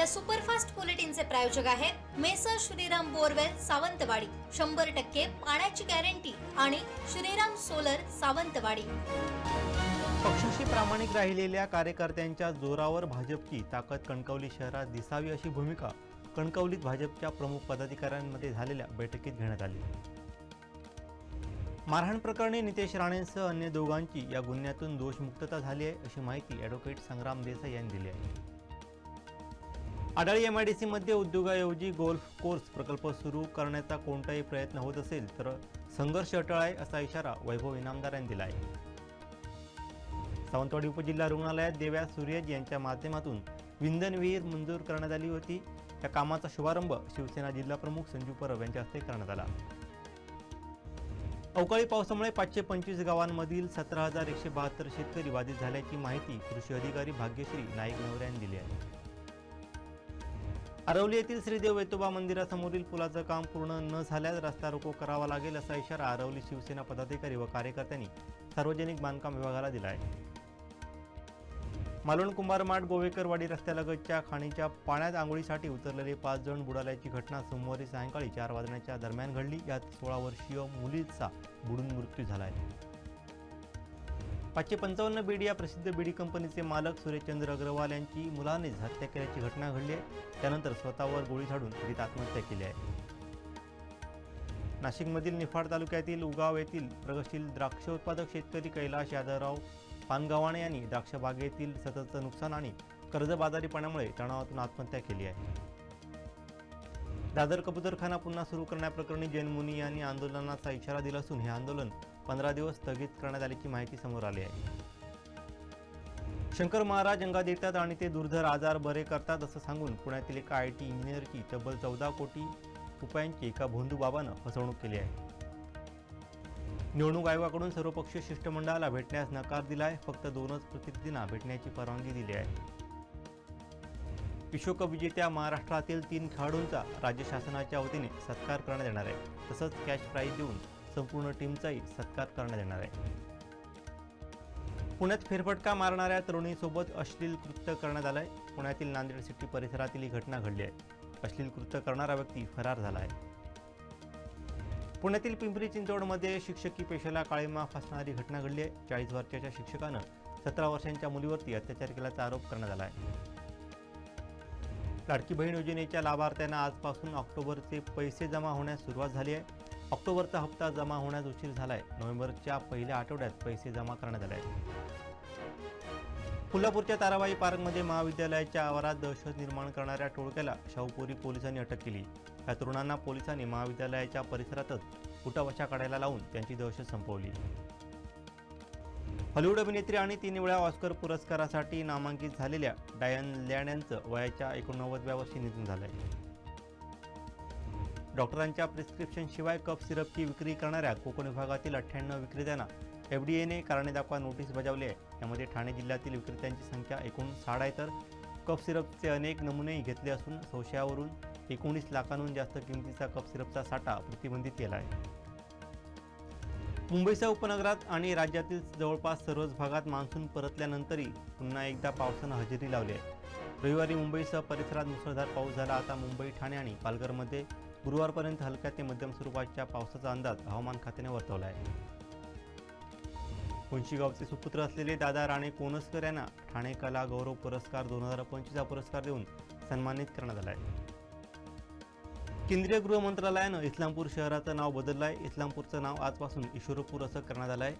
या सुपरफास्ट बुलेटिनचे प्रायोजक आहेत मेसर श्रीराम बोरवेल सावंतवाडी. शंभर टक्के पाण्याची गॅरंटी आणि श्रीराम सोलर सावंतवाडी. पक्षाशी प्रामाणिक राहिलेल्या कार्यकर्त्यांच्या जोरावर भाजपची ताकद कणकवली शहरात दिसावी अशी भूमिका कणकवलीत भाजपच्या प्रमुख पदाधिकाऱ्यांमध्ये झालेल्या बैठकीत घेण्यात आली. मारहाण प्रकरणी नितेश राणेंसह अन्य दोघांची या गुन्ह्यातून दोषमुक्तता झाली आहे अशी माहिती ॲडव्होकेट संग्राम देसाई यांनी दिली आहे. आडाळी एम आय डी सीमध्ये उद्योगाऐवजी गोल्फ कोर्स प्रकल्प सुरू करण्याचा कोणताही प्रयत्न होत असेल तर संघर्ष अटळ आहे असा इशारा वैभव इनामदार यांनी दिला आहे सावंतवाडी उपजिल्हा रुग्णालयात देव्या सूर्यज यांच्या माध्यमातून विंधन विहीर मंजूर करण्यात आली होती. या कामाचा शुभारंभ शिवसेना जिल्हा प्रमुख संजू परब यांच्या हस्ते करण्यात आला. अवकाळी पावसामुळे पाचशे पंचवीस गावांमधील सतरा हजार एकशे बहात्तर शेतकरी बाधित झाल्याची माहिती कृषी अधिकारी भाग्यश्री नाईक नवरे यांनी दिली आहे. अरवली येथील श्रीदेव वेतोबा मंदिरासमोरील पुलाचं काम पूर्ण न झाल्यास रस्ता रोको करावा लागेल असा इशारा आरवली शिवसेना पदाधिकारी व कार्यकर्त्यांनी सार्वजनिक बांधकाम विभागाला दिला आहे मालवण कुंभारमाठ गोवेकरवाडी रस्त्यालगतच्या खाणीच्या पाण्यात आंघोळीसाठी उतरलेले पाच जण बुडाल्याची घटना सोमवारी सायंकाळी चार वाजण्याच्या दरम्यान घडली. यात सोळा वर्षीय मुलीचा बुडून मृत्यू झाला आहे पाचशे पंचावन्न बीडी या प्रसिद्ध बीडी कंपनीचे मालक सुरेशचंद्र अग्रवाल यांची मुलानेच हत्या केल्याची घटना घडली आहे. त्यानंतर स्वतःवर गोळी झाडून तिथे आत्महत्या केली आहे. नाशिकमधील निफाड तालुक्यातील उगाव येथील प्रगतशील द्राक्ष उत्पादक शेतकरी कैलाश यादवराव पानगावाणे यांनी द्राक्ष बागेतील सततचं नुकसान आणि कर्जबाजारीपणामुळे तणावातून आत्महत्या केली आहे. दादर कबूतरखाना पुन्हा सुरू करण्याप्रकरणी जैनमुनी यांनी आंदोलनाचा इशारा दिला असून हे आंदोलन पंधरा दिवस स्थगित करण्यात आल्याची माहिती समोर आली आहे. शंकर महाराज अंगात येतात आणि ते दुर्धर आजार बरे करतात असं सांगून पुण्यातील एका आय टी इंजिनियरची तब्बल चौदा कोटी रुपयांची एका भोंदू बाबानं फसवणूक केली आहे. निवडणूक आयोगाकडून सर्वपक्षीय शिष्टमंडळाला भेटण्यास नकार दिला आहे फक्त दोनच प्रतिनिधींना भेटण्याची परवानगी दिली आहे. विश्वकप विजेत्या महाराष्ट्रातील तीन खेळाडूंचा राज्य शासनाच्या वतीने सत्कार करण्यात येणार आहे. तसंच कॅश प्राईज देऊन संपूर्ण टीमचाही सत्कार करण्यात येणार आहे. पुण्यात फेरफटका मारणाऱ्या तरुणीसोबत अश्लील कृत्य करण्यात आलंय. पुण्यातील नांदेड सिटी परिसरातील ही घटना घडली आहे. अश्लील कृत्य करणारा व्यक्ती फरार झाला आहे. पुण्यातील पिंपरी चिंचवडमध्ये शिक्षकी पेशाला काळीमा फासणारी घटना घडली आहे. चाळीस वर्षाच्या शिक्षकानं सतरा वर्षांच्या मुलीवरती अत्याचार केल्याचा आरोप करण्यात आला आहे. लाडकी बहीण योजनेच्या लाभार्थ्यांना आजपासून ऑक्टोबरचे पैसे जमा होण्यास सुरुवात झाली आहे. ऑक्टोबरचा हप्ता जमा होण्यास उशीर झाला आहे नोव्हेंबरच्या पहिल्या आठवड्यात पैसे जमा करण्यात आले आहेत. कोल्हापूरच्या ताराबाई पार्कमध्ये महाविद्यालयाच्या आवारात दहशत निर्माण करणाऱ्या टोळक्याला शाहूपुरी पोलिसांनी अटक केली. या तरुणांना पोलिसांनी महाविद्यालयाच्या परिसरातच उठावशा काढायला लावून त्यांची दहशत संपवली. हॉलिवूड अभिनेत्री आणि तीन वेळा ऑस्कर पुरस्कारासाठी नामांकित झालेल्या डायन लॅन यांचं वयाच्या एकोणनव्वदव्या वर्षी निधन झालंय. डॉक्टरांच्या प्रिस्क्रिप्शनशिवाय कप सिरपची विक्री करणाऱ्या कोकण विभागातील अठ्ठ्याण्णव विक्रेत्यांना एफ डी एने कारणे दाखवा नोटीस बजावली आहे. यामध्ये ठाणे जिल्ह्यातील विक्रेत्यांची संख्या एकूण साठ आहे तर कप सिरपचे अनेक नमुनेही घेतले असून संशयावरून एकोणीस लाखांहून जास्त किमतीचा कप सिरपचा साठा प्रतिबंधित केला आहे. मुंबईसह उपनगरात आणि राज्यातील जवळपास सर्वच भागात मान्सून परतल्यानंतरही पुन्हा एकदा पावसानं हजेरी लावली आहे. रविवारी मुंबईसह परिसरात मुसळधार पाऊस झाला. आता मुंबई ठाणे आणि पालघरमध्ये गुरुवारपर्यंत हलक्या ते मध्यम स्वरूपाच्या पावसाचा अंदाज हवामान खात्याने वर्तवला आहे. गावचे सुपुत्र असलेले दादा राणे कोनसकर यांना ठाणे कला गौरव पुरस्कार दोन हजार पंचवीसचा पुरस्कार देऊन सन्मानित करण्यात आला आहे. केंद्रीय गृह मंत्रालयानं इस्लामपूर शहराचं नाव बदललं आहे इस्लामपूरचं नाव आजपासून ईश्वरपूर असं करण्यात आलं आहे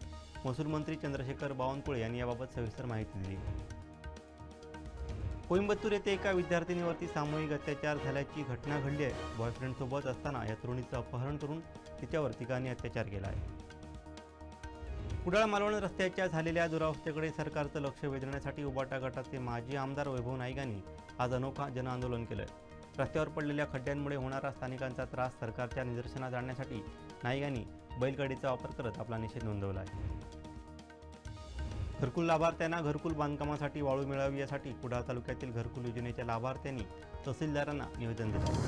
महसूल मंत्री चंद्रशेखर बावनकुळे यांनी याबाबत सविस्तर माहिती दिली. कोइंबतूर येथे एका विद्यार्थिनीवरती सामूहिक अत्याचार झाल्याची घटना घडली आहे. बॉयफ्रेंडसोबत असताना या तरुणीचं अपहरण करून तिच्यावर तिघांनी अत्याचार केला आहे कुडाळ मालवण रस्त्याच्या झालेल्या दुरावस्थेकडे सरकारचं लक्ष वेधण्यासाठी उबाटा गटाचे माजी आमदार वैभव नाईक यांनी आज अनोखा जनआंदोलन केलं आहे रस्त्यावर पडलेल्या खड्ड्यांमुळे होणारा स्थानिकांचा त्रास सरकारच्या निदर्शनात आणण्यासाठी नाईक यांनी बैलगाडीचा वापर करत आपला निषेध नोंदवला आहे. घरकुल लाभार्थ्यांना घरकुल बांधकामासाठी वाळू मिळावी यासाठी कुडाळ तालुक्यातील घरकुल योजनेच्या लाभार्थ्यांनी तहसीलदारांना निवेदन दिलं.